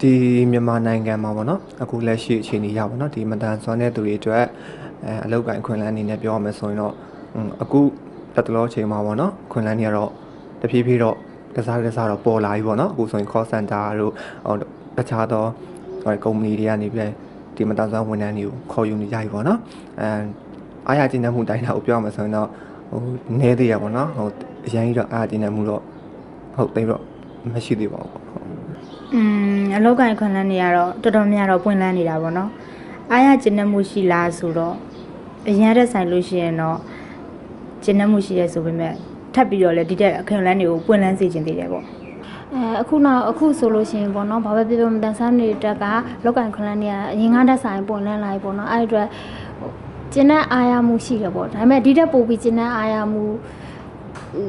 ဒီမြန်မာနိုင်ငံမှာပေါ့နော်အခုလက်ရှိအခြေအနေရပါတော့ဒီမတန်ဆွမ်းတဲ့သူတွေအတွက်အဲအလောက်ကိုင်းခွင့်လန်းအနေနဲ့ပြောရမယ်ဆိုရင်တော့อืมအခုတက်တလောအချိန်မှာပေါ့နော်ခွင့်လန်းတွေကတော့တဖြည်းဖြည်းတော့တစားတစားတော့ပေါ်လာပြီပေါ့နော်အခုဆိုရင် call center တို့ဟိုတခြားသောဟိုကုမ္ပဏီတွေကနေပြီးဒီမတန်ဆွမ်းဝန်ထမ်းတွေကိုခေါ်ယူနေကြပြီပေါ့နော်အဲအားရကျဉ်းမှုတိုင်းတာကိုပြောရမယ်ဆိုရင်တော့ ဟိုနဲသေးရပေါ့နော်ဟိုအရင်ကြီးတော့အားရကျဉ်းမှုတော့ဟုတ်သိတော့မရှိသေးပါဘူးပေါ့ဟုတ်อืมအလောက်ကိုင်းခွန်လန်းနေရတော့တော်တော်များတော့ပွင့်လန်းနေတာပေါ့နော်အားရကျဉ်းမှုရှိလားဆိုတော့အရင်ရက်ဆိုင်လို့ရှိရင်တော့ကျဉ်းမှုရှိရဲဆိုပေမဲ့ထပ်ပြီးတော့လေဒီတက်အခွန်လန်းတွေကိုပွင့်လန်းစေခြင်းသေးတယ်ပေါ့အဲအခုနောက်အခုဆိုလို့ရှိရင်ပေါ့နော်ဘာပဲပြောပြောမတန်ဆန်းတွေတက်ကလောက်ကင်ခွန်လန်းတွေကအရင်ကတက်ဆိုင်ပွင့်လန်းလာပြီပေါ့နော်အဲ့ဒီအတွက်ဟို ကျင်းတဲ့အာရမှုရှိတယ်ပေါ့ဒါပေမဲ့ဒီတက်ပို့ပြီးကျင်းတဲ့အာရမှုဟို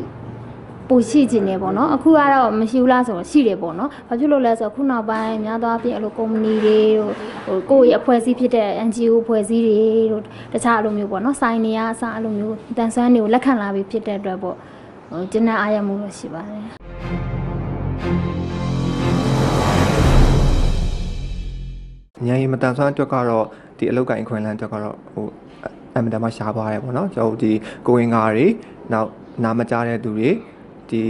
ပိုရှိခြင်းနေပေါ့နော်အခုကတော့မရှိဘူးလားဆိုတော့ရှိတယ်ပေါ့နော်ဘာဖြစ်လို့လဲဆိုတော့ခုနောက်ပိုင်းများသောအားဖြင့်အဲ့လိုကုမ္ပဏီတွေတို့ဟိုကိုယ့်ရဲ့အဖွဲ့အစည်းဖြစ်တဲ့ NGO အဖွဲ့အစည်းတွေတို့တခြားအလိုမျိုးပေါ့နော်ဆိုင်နေရအစားအလိုမျိုးတန်ဆန်းတွေကိုလက်ခံလာပြီးဖြစ်တဲ့အတွက်ပေါ့ဟိုကျင်းတဲ့အာရမှုလို့ရှိပါတယ်။ညရင်မတန်ဆွမ်းအတွက်ကတော့ဒီအလုတ်ကင်ခွင်လန်းအတွက်ကတော့ဟို အမတန်မှရှားပါတယ်ပေါ့နော်။ကျွန်တော်တို့ဒီကိုဝင်ကားတွေနောက်နားမကြားတဲ့သူတွေဒီ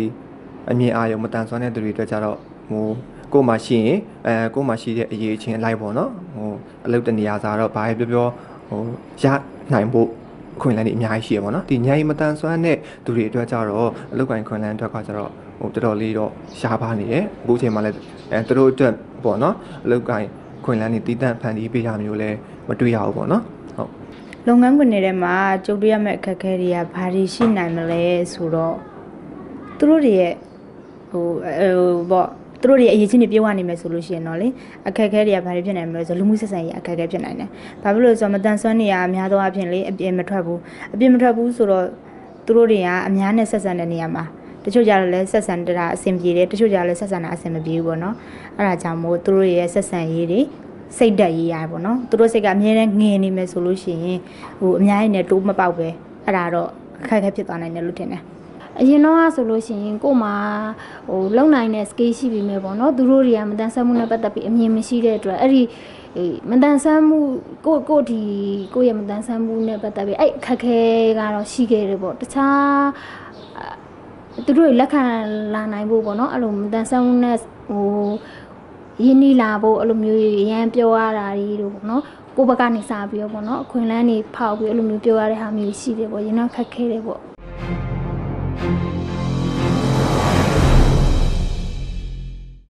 အမြင်အာရုံမတန်ဆွမ်းတဲ့သူတွေအတွက်ကြတော့ဟိုကိုယ်မှရှိရင်အဲကိုယ်မှရှိတဲ့အရေးချင်းအလိုက်ပေါ့နော်။ဟိုအလုတ်တနေရာစားတော့ဘာပဲပြောပြောဟိုရနိုင်ဖို့ခွင်လန်းတွေအများကြီးရှိရပါတော့။ဒီညရင်မတန်ဆွမ်းတဲ့သူတွေအတွက်ကြတော့အလုတ်ကင်ခွင်လန်းအတွက်ကကြတော့ဟိုတော်တော်လေးတော့ရှားပါနေတယ်။အခုချိန်မှာလည်းအဲသူတို့အတွက်ပေါ့နော်အလုတ်ကင်ခွင်လန်းနေတည်တံ့ဖန်တီးပေးတာမျိုးလဲမတွေ့ရဘူးပေါ့နော်ဟုတ် လုပ်ငန်းခွင်တွေထဲမှာကြုံတွေ့ရမယ့်အခက်အခဲတွေကဘာတွေရှိနိုင်မလဲဆိုတော့သူတို့တွေရဲ့ဟိုဟိုပေါ့သူတို့တွေရဲ့အရေးချင်းတွေပြေဝနေမယ်ဆိုလို့ရှိရင်တော့လေအခက်အခဲတွေကဘာတွေဖြစ်နိုင်မလဲဆိုလူမှုဆက်ဆံရေးအခက်အခဲဖြစ်နိုင်တယ်။ဘာဖြစ်လို့လဲဆိုတော့မတန်ဆွမ်းနေရအများသောအားဖြင့်လေအပြင်းမထွက်ဘူး။အပြင်းမထွက်ဘူးဆိုတော့သူတို့တွေကအများနဲ့ဆက်ဆံတဲ့နေရာမှာတချို့ကြတော့လဲဆက်ဆံတာအဆင်ပြေတယ်တချို့ကြတော့လဲဆက်ဆံတာအဆင်မပြေဘူးပေါ့နော်။အဲ့ဒါကြောင့်မို့သူတို့ရဲ့ဆက်ဆံရေးတွေ စိတ်တက်ရေးရပေါ့နော်သူတို့စိတ်ကအမြဲတမ်းငင်နေမယ်ဆိုလို့ရှိရင်ဟိုအများကြီးနဲ့တိုးမပေါက်ပဲအဲ့ဒါတော့အခက်အခဲဖြစ်သွားနိုင်တယ်လို့ထင်တယ်အရင်တော့ဆိုလို့ရှိရင်ကို့မှာဟိုလုံနိုင်တဲ့ skill ရှိပြီမဲ့ပေါ့နော်သူတို့တွေကမတန်ဆန်းမှုနဲ့ပတ်သက်ပြီးအမြင်မရှိတဲ့အတွက်အဲ့ဒီအေးမတန်ဆန်းမှုကိုကိုဒီကိုရဲ့မတန်ဆန်းမှုနဲ့ပတ်သက်ပြီးအဲ့အခက်ခဲကတော့ရှိခဲ့တယ်ပေါ့တခြားအာသူတို့တွေလက်ခံလာနိုင်ဖို့ပေါ့နော်အဲ့လိုမတန်ဆန်းမှုနဲ့ဟို ရင်းနှီးလာဖို့အဲ့လိုမျိုးရမ်းပြောရတာတွေတို့ပေါ့နော်ကိုယ့်ဘက်ကနေစပြီးတော့ပေါ့နော်အခွင့်အလမ်းတွေဖောက်ပြီးအဲ့လိုမျိုးပြောရတဲ့ဟာမျိုးရှိတယ်ပေါ့ရင်တော့ခက်ခဲတယ်ပေါ့